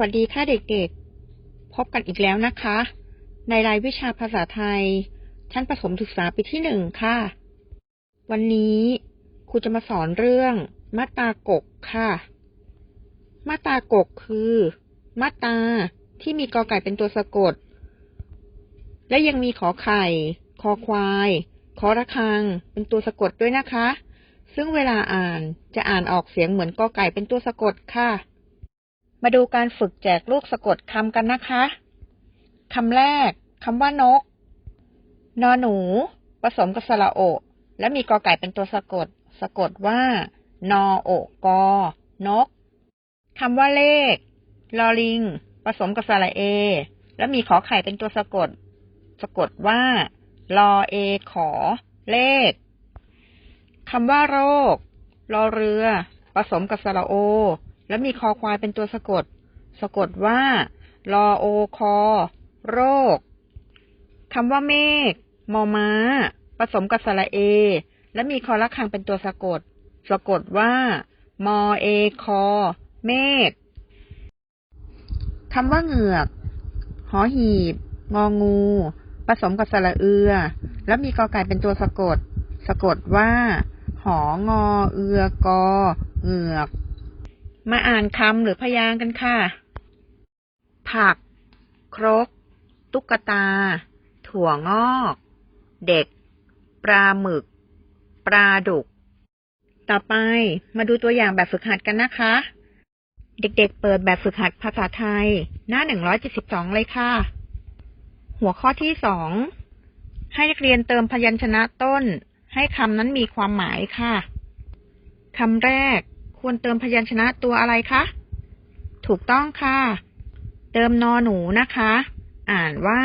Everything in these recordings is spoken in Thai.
วัสดีค่ะเด็กๆ พบกันอีกแล้วนะคะ ในรายวิชาภาษาไทย ชั้นประถมศึกษาปีที่หนึ่งค่ะ วันนี้ครูจะมาสอนเรื่องมาตากกค่ะ มาตากกคือ มาตาที่มีกอไก่เป็นตัวสะกด และยังมีขอไข่ คอควายขอระฆัง เป็นตัวสะกดด้วยนะคะ ซึ่งเวลาอ่านจะอ่านออกเสียงเหมือนกอไก่เป็นตัวสะกดค่ะ มาดูการฝึกแจกลูกสะกดคำกันนะคะคำแรกคำว่านก นอหนู ผสมกับสระโอ และมีกอไก่เป็นตัวสะกด สะกดว่า นอโอกอนกคำว่าเลข ลอลิง ผสมกับสระเอ และมีขอไข่เป็นตัวสะกด สะกดว่า ลอเอขอ เลขคำว่าโรครอเรือ ผสมกับสระโอ และมีคอควายเป็นตัวสะกด สะกดว่ารอโอคอ โรคคำว่าเมฆมอม้า ผสมกับสระเอ และมีคอละคังเป็นตัวสะกด สะกดว่า มอเอคอ เมฆคำว่าเหงือก หอหีบ งองู ผสมกับสระเอือ และมีกอไก่เป็นตัวสะกด สะกดว่า หองอเอือกอ เหงือก มาอ่านคำหรือพยางค์กันค่ะ ผัก ครก ตุ๊กตา ถั่วงอก เด็ก ปลาหมึก ปลาดุก ต่อไปมาดูตัวอย่างแบบฝึกหัดกันนะคะ เด็กๆ เปิดแบบฝึกหัดภาษาไทย หน้า 172 เลยค่ะ หัวข้อที่สองให้นักเรียนเติมพยัญชนะต้น ให้คำนั้นมีความหมายค่ะคำแรก ควรเติมพยัญชนะตัวอะไรคะ ถูกต้องค่ะ เติมนอหนูนะคะ อ่านว่า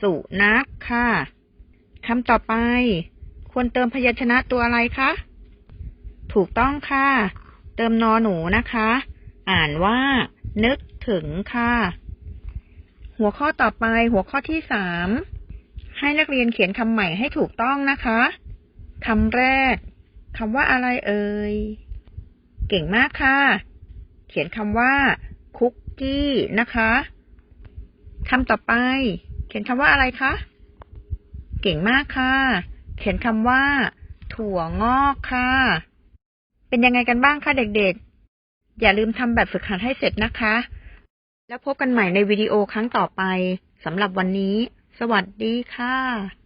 สุนัขค่ะคำต่อไป ควรเติมพยัญชนะตัวอะไรคะ ถูกต้องค่ะ เติมนอหนูนะคะ อ่านว่า นึกถึงค่ะ หัวข้อต่อไป หัวข้อที่สามให้นักเรียนเขียนคำใหม่ให้ถูกต้องนะคะ คำแรก คำว่าอะไรเอ่ย เก่งมากค่ะ เขียนคำว่า คุกกี้นะคะคำต่อไป เขียนคำว่าอะไรคะ เก่งมากค่ะ เขียนคำว่า ถั่วงอกค่ะ เป็นยังไงกันบ้างคะเด็กๆ อย่าลืมทำแบบฝึกหัดให้เสร็จนะคะ แล้วพบกันใหม่ในวิดีโอครั้งต่อไปสำหรับวันนี้ สวัสดีค่ะ